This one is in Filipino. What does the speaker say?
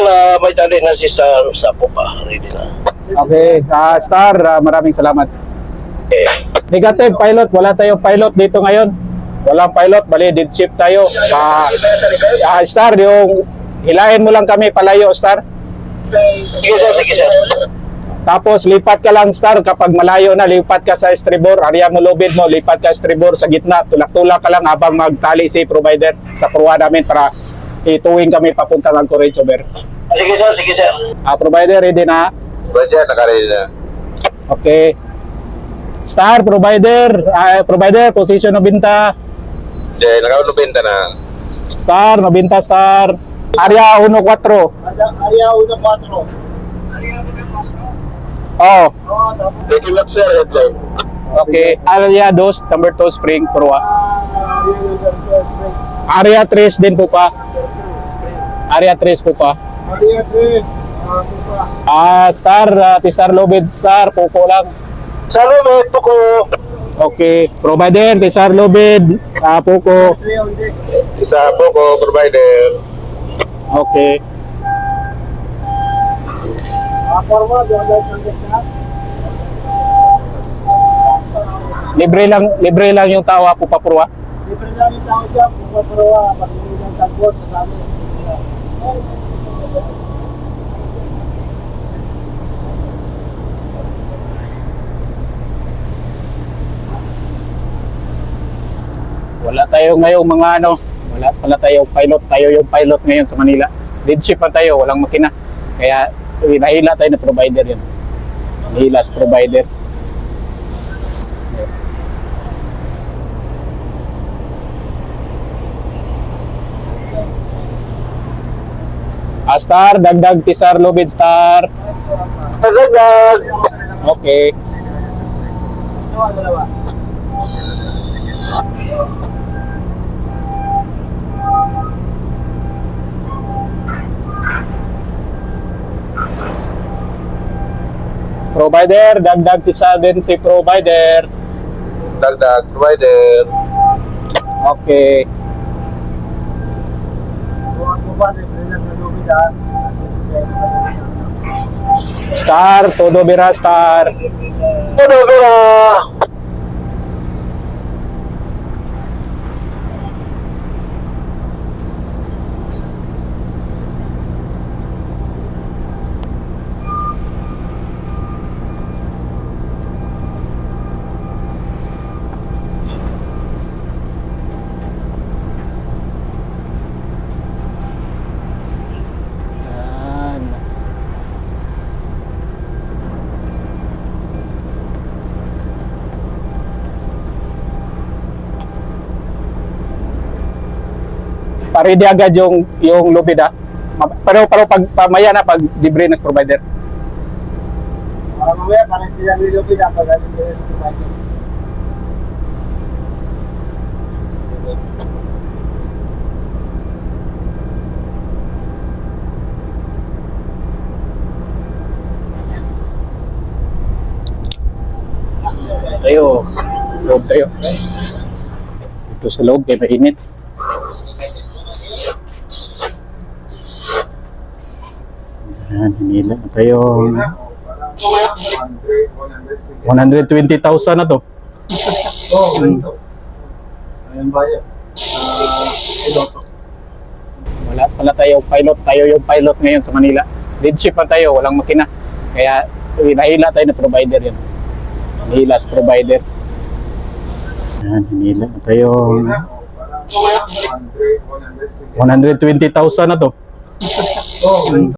na may tali na si Sir Sapo pa. Ready na. Okay, ah, Star, ah, maraming salamat. Okay. Negative pilot, wala tayong pilot dito ngayon. Walang pilot, bali dead shift tayo. Ah, ah, Star, yung hilahin mo lang kami palayo, Star. Sige sir, sige sir. Tapos lipat ka lang star kapag malayo na lipat ka sa estribor, area mo lubid mo, lipat ka estribor sa gitna, tulak-tulak ka lang habang magtali si provider sa pruwa namin para ituwing kami papunta ng Courage over. Sige sir, sige sir. Ah, provider ready na? Roger, nakaready na. Okay. Star provider, ah, provider position 90. Okay, nakaunubinta na. Star 90 star. Area 14. Area 1-4. Oh, Sige lang sir, headline. okay. Area 2, number 2 spring pruwa. Area 3 din po pa. Area 3 po pa. Area 3. Tupa. Ah, star, uh, tisar lobid, star, pupo lang. Sa loob, ito ko. Okay, provider, tisar lobid, ah, puko. 3 on deck. Isa po ko, provider. Okay. Ah. Libre lang, libre lang yung tawa po papruwa. Libre lang yung tao dyan. Maparawa, pag-ibig ng tagbot sa amin. Wala tayo ngayong mga ano, wala pala tayo pilot, tayo yung pilot ngayon sa Manila. Leadership pa tayo, walang makina. Kaya nahila tayo na provider yan. Nahila provider. Ah, star, dagdag tisar lobid star. Nagagag. Okay. Provider, dagdag tisar din si provider. Dagdag, provider. Okay. Star, todo bira star. Ano ba? Paredy agad yung yung lubid. Ma- Pero pero pag pamaya na pag libre na sa provider. Para mamaya, parang hindi lang yung lubid ha. Pag. Tayo. Loob tayo. Dito sa loob kaya mainit. Yan, hinila na tayo. 120,000 na to. Oo, ganito. Ayan ba yan? Ah, ito. Wala pala tayo pilot, tayo yung pilot ngayon sa Manila. Leadership pa tayo, walang makina. Kaya eh, nahila tayo na provider yan. Nahila sa provider. Yan, hinila na tayo. 120,000 na to. Oo, ganito.